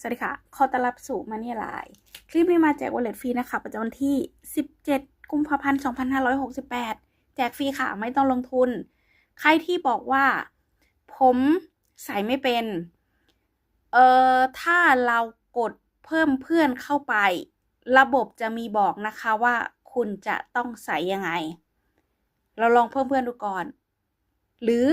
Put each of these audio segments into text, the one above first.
สวัสดีค่ะ ขอต้อนรับสู่มานี่ไลน์คลิปนี้มาแจกวอลเล็ตฟรีนะคะ ประจำวันที่ 17 กุมภาพันธ์ 2568 แจกฟรีค่ะ ไม่ต้องลงทุน ใครที่บอกว่า ผมใส่ไม่เป็น เอ่อ ถ้าเรากดเพิ่มเพื่อนเข้าไป ระบบจะมีบอกนะคะว่าคุณจะต้องใส่ยังไง เราลองเพิ่มเพื่อนดูก่อน หรือ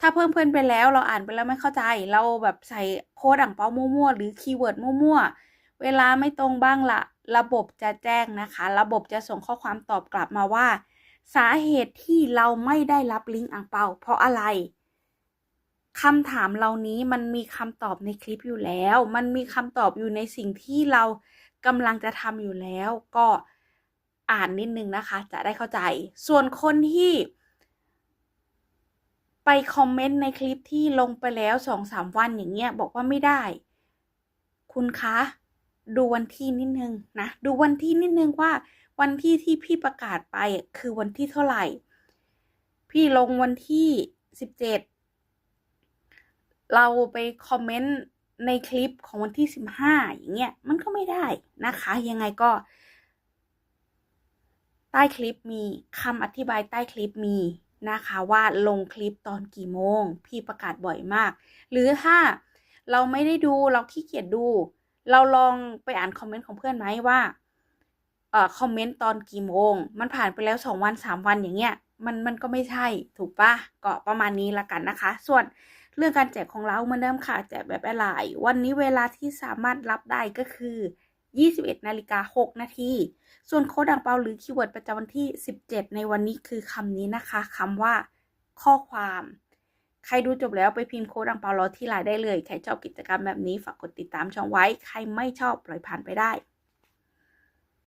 ถ้าเพิ่มเพื่อนไปแล้วเราอ่านไปแล้วไม่เข้าใจ เราแบบใส่โค้ดอ่างเปามั่วๆ หรือคีย์เวิร์ดมั่วๆ เวลาไม่ตรงบ้างละระบบจะแจ้งนะคะ ระบบจะส่งข้อความตอบกลับมาว่า สาเหตุที่เราไม่ได้รับลิงก์อ่างเปาเพราะอะไรคำถามเหล่านี้มันมีคำตอบในคลิปอยู่แล้ว มันมีคำตอบอยู่ในสิ่งที่เรากำลังจะทำอยู่แล้ว ก็อ่านนิดนึงนะคะ จะได้เข้าใจ ส่วนคนที่ ไปคอมเมนต์ในคลิปที่ลงไปแล้วสองสามวันอย่างเงี้ยบอกว่าไม่ได้ คุณคะดูวันที่นิดนึงนะดูวันที่นิดนึงว่า วันที่ที่พี่ประกาศไปคือวันที่เท่าไหร่ พี่ลงวันที่สิบเจ็ดเราไปคอมเมนต์ในคลิปของวันที่สิบห้าอย่างเงี้ยมันก็ไม่ได้นะคะ ยังไงก็ใต้คลิปมีคำอธิบายใต้คลิปมี นะคะว่าลงคลิปตอนกี่โมง พี่ประกาศบ่อยมาก หรือถ้าเราไม่ได้ดูเราขี้เกียจดู เราลองไปอ่านคอมเมนต์ของเพื่อนไหมว่าเอ่อคอมเมนต์ตอนกี่โมง มันผ่านไปแล้วสองวันสามวันอย่างเงี้ยมันมันก็ไม่ใช่ถูกปะก็ประมาณนี้ละกันนะคะ ส่วนเรื่องการแจกของเราเหมือนเดิมค่ะแจกแบบแอร์ไลน์วันนี้เวลาที่สามารถรับได้ก็คือ 21นาฬิกา6นาทีส่วนโค้ดดังเปาหรือคีย์เวิร์ดประจำวันที่ 17 ในวันนี้คือคำนี้นะคะคำว่า ข้อความ ใครดูจบแล้วไปพิมพ์โค้ดดังเปารอที่ไลน์ได้เลย ใครชอบกิจกรรมแบบนี้ฝากกดติดตามช่องไว้ ใครไม่ชอบปล่อยผ่านไปได้